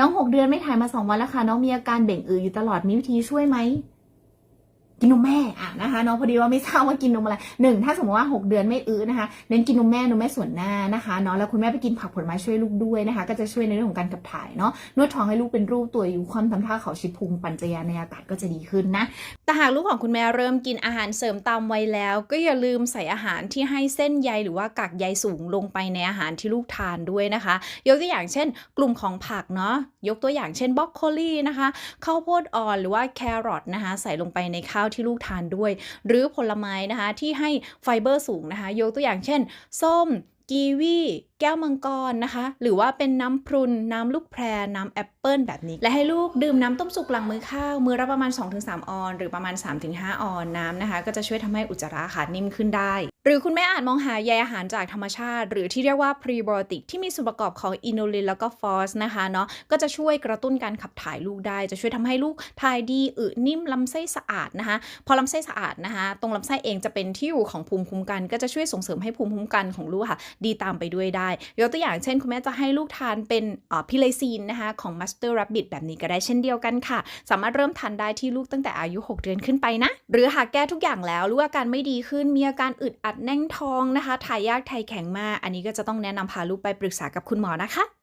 น้องหกเดือนไม่ถ่ายมาสองวันแล้วค่ะ น้องมีอาการเบ่งอืออยู่ตลอดมีวิธีช่วยไหม กินนมแม่อะนะคะน้องพอดีว่าไม่ทราบว่ากินนมอะไรหนึ่งถ้าสมมติว่า 6 เดือนไม่อื้อนะคะเน้นกินนมแม่นมแม่ส่วนหน้านะคะเนาะแล้วคุณแม่ไปกินผักผลไม้ช่วยลูกด้วยนะคะ ก็จะช่วยในเรื่องของการขับถ่ายเนาะนวดท้องให้ลูกเป็นรูปตัวอยู่ความทำท่าเขาชิดพุงปั่นจักรยานในอากาศก็จะดีขึ้นนะแต่หากลูกของคุณแม่เริ่มกินอาหารเสริมตามวัยแล้ว ก็อย่าลืมใส่อาหารที่ให้เส้นใยหรือว่ากากใยสูงลงไปในอาหารที่ลูกทานด้วยนะคะ ยกตัวอย่างเช่น กลุ่มของผักเนาะยกตัวอย่างเช่นบรอกโคลีนะคะข้าวโพดอ่อนหรือว่าแครอทนะคะ ใส่ลงไปในข้าวที่ลูกทานด้วย หรือผลไม้นะคะที่ให้ไฟเบอร์สูงนะคะ ยกตัวอย่างเช่น ส้มกีวีแก้วมังกรนะคะ หรือว่าเป็นน้ำพรุน น้ำลูกแพร น้ำแอปเปิลแบบนี้ และให้ลูกดื่มน้ำต้มสุกหลังมื้อข้าว มื้อละประมาณ 2-3 ออน หรือประมาณ 3-5 ออนน้ำนะคะ ก็จะช่วยทำให้อุจจาระค่ะนิ่มขึ้นได้ หรือคุณแม่อาจมองหาใยอาหารจากธรรมชาติ หรือที่เรียกว่าพรีไบโอติกที่มีส่วนประกอบของอินูลินแล้วก็ฟอสนะคะเนาะก็จะช่วยกระตุ้นการขับถ่ายลูกได้ จะช่วยทำให้ลูกถ่ายดีอึนิ่มลำไส้สะอาดนะคะ พอลำไส้สะอาดนะคะ ตรงลำไส้เองจะเป็นที่อยู่ของภูมิคุ้มกัน ก็จะช่วยส่งเสริมให้ภูมิคุ้มกันของลูกค่ะ ดีตามไปด้วยได้ยกตัวอย่างเช่น คุณแม่จะให้ลูกทานเป็นพิเลซีนนะคะของ Master Rabbit แบบนี้ก็ได้เช่นเดียวกันค่ะ สามารถเริ่มทานได้ที่ลูกตั้งแต่อายุ 6 เดือนขึ้นไปนะหรือหากแก้ทุกอย่างแล้วลูกอาการไม่ดีขึ้นมีอาการอึดอัดแน่งท้องนะคะถ่ายยากถ่ายแข็งมาก อันนี้ก็จะต้องแนะนำพาลูกไปปรึกษากับคุณหมอนะคะ